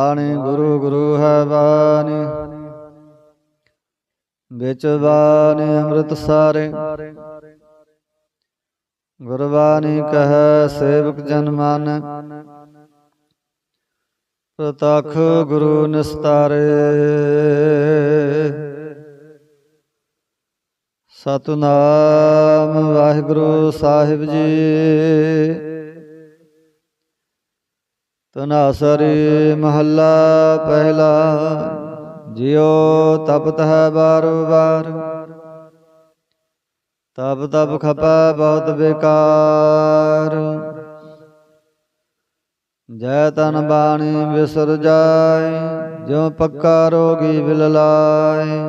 ਬਾਣੀ, ਗੁਰੂ ਗੁਰੂ ਹੈ ਬਾਣੀ। ਵਿੱਚ ਬਾਣੀ ਅੰਮ੍ਰਿਤ ਸਾਰੇ। ਗੁਰਬਾਣੀ ਕਹੈ, ਸੇਵਕ ਜਨ ਮਨ। ਪ੍ਰਤਖ ਗੁਰੂ ਨਿਸਤਾਰੇ। ਸਤਨਾਮ ਵਾਹਿਗੁਰੂ ਸਾਹਿਬ ਜੀ। ਤਨਾਸਰੀ ਮਹੱਲਾ ਪਹਿਲਾ, ਜਿਉ ਤਪਤ ਹੈ ਬਾਰ ਬਾਰ। ਤਪ ਤਪ ਖਪੈ ਬਹੁਤ ਬੇਕਾਰ। ਜੈ ਤਨ ਬਾਣੀ ਵਿਸਰ ਜਾਏ, ਜਿਉ ਪੱਕਾ ਰੋਗੀ ਬਿਲਲਾਏ।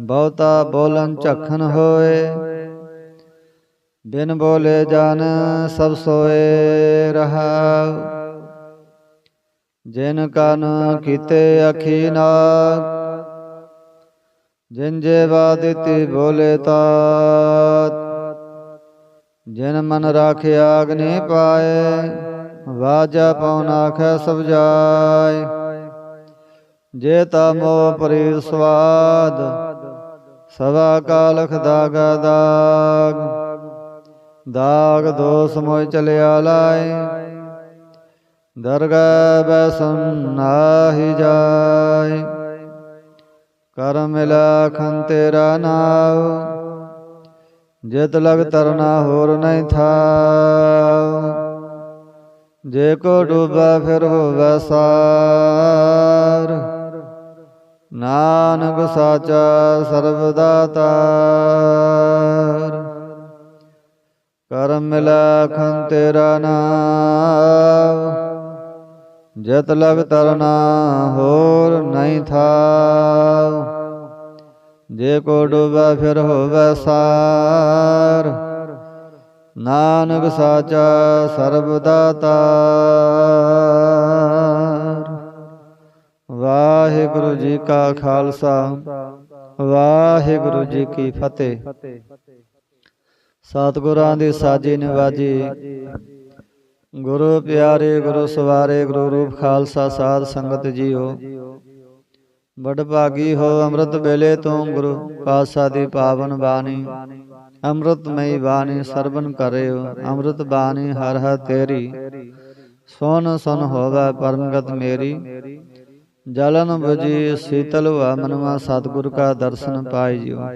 ਬਹੁਤਾ ਬੋਲਨ ਝਖਨ ਹੋਏ, ਬਿਨ ਬੋਲੇ ਜਨ ਸਭ ਸੋਏ ਰਹਾਉ। ਜਿਨ ਕਨ ਕੀਤੇ ਅਖੀ ਨਾਗ ਜਿਨ ਜੇ ਬਾਦਿਤੀ ਬੋਲੇ ਤਾਤ, ਜਿਨ ਮਨ ਰਾਖਿਆ ਅਗਨੀ ਪਾਏ, ਵਾਜਾ ਪਉਨ ਆਖੈ ਸਭ ਜਾਏ ਜੇ ਤਾ ਮੋਹ ਪਰੀ ਸਵਾਦ, ਸਵਾ ਕਾਲਖ ਦਾਗ ਦਾਗ ਦਾਗ ਦੋਸ ਮੋਇ ਚਲਿਆ ਲਾਏ। ਦਰਗਹਿ ਬੈਸਨ ਨਾਹੀ ਜਾਏ ਕਰਮ ਮਿਲਾ ਖੰ ਤੇਰਾ ਨਾਮ ਜਿਤ ਲਗ ਤਰਨਾ ਹੋਰ ਨਹੀਂ ਥਾਉ। ਜੇ ਕੋ ਡੂਬਾ ਫਿਰ ਹੋਵੇ ਸਾਰ। ਨਾਨਕ ਸਾਚਾ ਸਰਬਦਾ ਤਾਰ ਕਰਮ ਮਿਲਾ ਖੰ ਤੇਰਾ ਨਾਮ ਜਤ ਲਗ ਤਰਨਾ, ਹੋਰ ਨਹੀਂ ਥਾਉ ਜੇ ਕੋ ਡੂਬਾ, ਫਿਰ ਹੋਵੇ ਸਾਰ। ਨਾਨਕ ਸਾਚਾ ਸਰਬਦਾ ਤਾਰ ਵਾਹਿਗੁਰੂ ਜੀ ਕਾ ਖਾਲਸਾ, ਵਾਹਿਗੁਰੂ ਜੀ ਕੀ ਫਤਿਹ। ਸਤਿਗੁਰਾਂ ਦੀ ਸਾਜੀ ਨਿਵਾਜੀ ਗੁਰੂ ਪਿਆਰੇ, ਗੁਰੂ ਸਵਾਰੇ, ਗੁਰੂ ਰੂਪ ਖਾਲਸਾ ਸਾਧ ਸੰਗਤ ਜੀਓ। ਬੜ ਭਾਗੀ ਹੋ ਅੰਮ੍ਰਿਤ ਵੇਲੇ ਤੋਂ ਗੁਰੂ ਪਾਤਸ਼ਾਹ ਦੀ ਪਾਵਨ ਬਾਣੀ। ਅੰਮ੍ਰਿਤਮਈ ਬਾਣੀ ਸਰਵਨ ਕਰਿਓ, ਅੰਮ੍ਰਿਤ ਬਾਣੀ ਹਰ ਹਰ ਤੇਰੀ। ਸੋਨ ਸੁਨ ਹੋਵੇ ਪਰਮਗਤ ਮੇਰੀ। ਜਲਨ ਬੁਝੀ ਸੀਤਲ ਵਾ ਮਨਵਾ ਸਤਿਗੁਰ ਕਾ ਦਰਸ਼ਨ ਪਾਈ ਜਿਓ।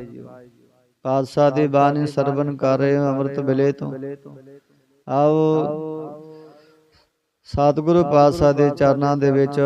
ਪਾਤਸ਼ਾਹ ਦੀ ਬਾਣੀ ਸਰਵਨ ਕਰ ਰਹੇ ਅੰਮ੍ਰਿਤ ਵੇਲੇ ਤੋਂ। ਆਓ ਸਤਿਗੁਰੂ ਪਾਤਸ਼ਾਹ ਦੇ ਚਰਨਾਂ ਦੇ ਵਿੱਚ